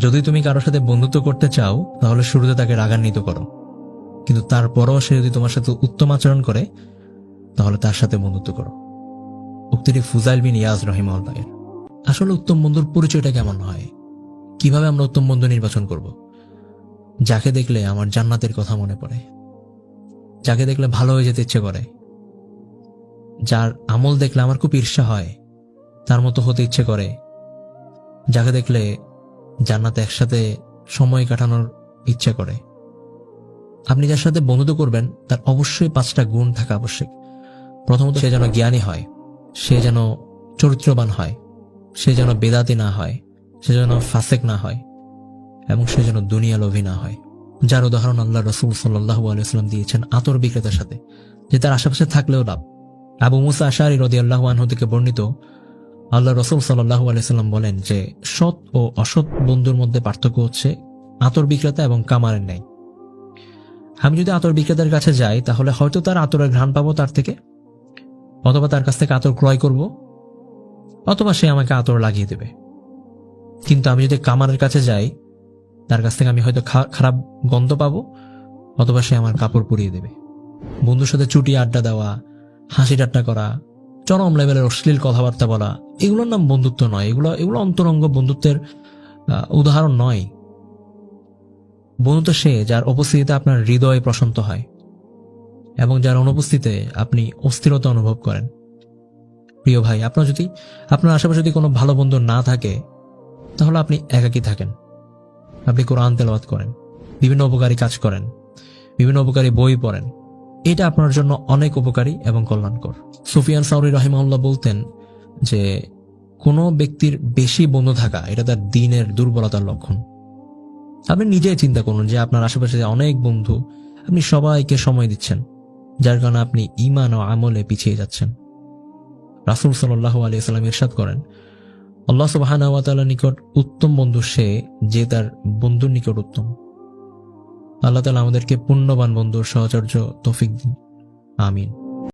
যদি তুমি কারোর সাথে বন্ধুত্ব করতে চাও, তাহলে শুরুতে তাকে রাগান্বিত করো। কিন্তু তারপরও সে যদি তোমার সাথে উত্তম আচরণ করে, তাহলে তার সাথে বন্ধুত্ব করো। উক্তিটি ফুজাইল বিন ইয়াজ রহিমউল্লাহের আসলে উত্তম বন্ধুর পরিচয়টা কেমন হয়? কীভাবে আমরা উত্তম বন্ধু নির্বাচন করব? যাকে দেখলে আমার জান্নাতের কথা মনে পড়ে। যাকে দেখলে ভালো হয়ে যেতে ইচ্ছে করে। যার আমল দেখলে আমার খুব ঈর্ষা হয়, তার মতো হতে ইচ্ছে করে। যাকে দেখলে জান্নাতে একসাথে সময় কাটানোর ইচ্ছে করে। আপনি যার সাথে বন্ধুত্ব করবেন, তার অবশ্যই পাঁচটা গুণ থাকা আবশ্যক। প্রথমত, সে যেন জ্ঞানী হয়, সে যেন চরিত্রবান হয়, সে যেন বেদাতি না হয়, সে যেন ফাসেক না হয়, এবং সে যেন দুনিয়া লোভী না হয়। যার উদাহরণ আল্লাহ রসুল সাল্লাহ আলাইসাল্লাম দিয়েছেন আতর বিক্রেতার সাথে, যে তার আশেপাশে থাকলেও লাভ। আবু মুসা আশারি রদি আল্লাহ আনহু থেকে বর্ণিত আল্লাহ রসুল সাল্লাহ আলাইসাল্লাম বলেন যে, সৎ ও অসৎ বন্ধুর মধ্যে পার্থক্য হচ্ছে আতর বিক্রেতা এবং কামারের ন্যায়। আমি যদি আতর বিক্রেতার কাছে যাই, তাহলে হয়তো তার আতরের ঘ্রাণ পাবো তার থেকে, অথবা তার কাছ থেকে আতর ক্রয় করব, অথবা সে আমাকে আতর লাগিয়ে দেবে। কিন্তু আমি যদি কামারের কাছে যাই, তার কাছ থেকে আমি হয়তো খারাপ গন্ধ পাবো, অথবা সে আমার কাপড় পরিয়ে দেবে। বন্ধুর সাথে চুটি আড্ডা দেওয়া, হাসি ঠাট্টা করা চরম লেভেলের অশ্লীল কথাবার্তা বলা, এগুলোর নাম বন্ধুত্ব নয়। এগুলো এগুলো অন্তরঙ্গ বন্ধুত্বের উদাহরণ নয়। বন্ধুত্ব সে যার উপস্থিতিতে আপনার হৃদয় প্রশান্ত হয় এবং যার অনুপস্থিতিতে আপনি অস্থিরতা অনুভব করেন। প্রিয় ভাই, আপনার যদি, আপনার আশেপাশে যদি কোনো ভালো বন্ধু না থাকে, তাহলে আপনি একাকী থাকেন। আপনি কোরআন তেলাওয়াত করেন, বিভিন্ন উপকারী কাজ করেন, বিভিন্ন উপকারী বই পড়েন এটা আপনার জন্য অনেক উপকারী এবং কল্যাণকর। সুফিয়ান সাউরি রহিমাউল্লাহ বলতেন যে, কোনো ব্যক্তির বেশি বন্ধু থাকা, এটা তার দিনের দুর্বলতার লক্ষণ। আপনি নিজেই চিন্তা করুন যে, আপনার আশেপাশে অনেক বন্ধু, আপনি সবাইকে সময় দিচ্ছেন, যার কারণে আপনি ইমান ও আমলে পিছিয়ে যাচ্ছেন। রাসুল সাল্লাহ আলি আলিয়াল্লাম ইরশাদ করেন, আল্লাহ সুবাহানাওয়াতালার নিকট উত্তম বন্ধু সে যে তার বন্ধুর নিকট উত্তম। আল্লাহ তালা আমাদেরকে পুণ্যবান বন্ধুর সহচর্য তফিক দিন। আমিন।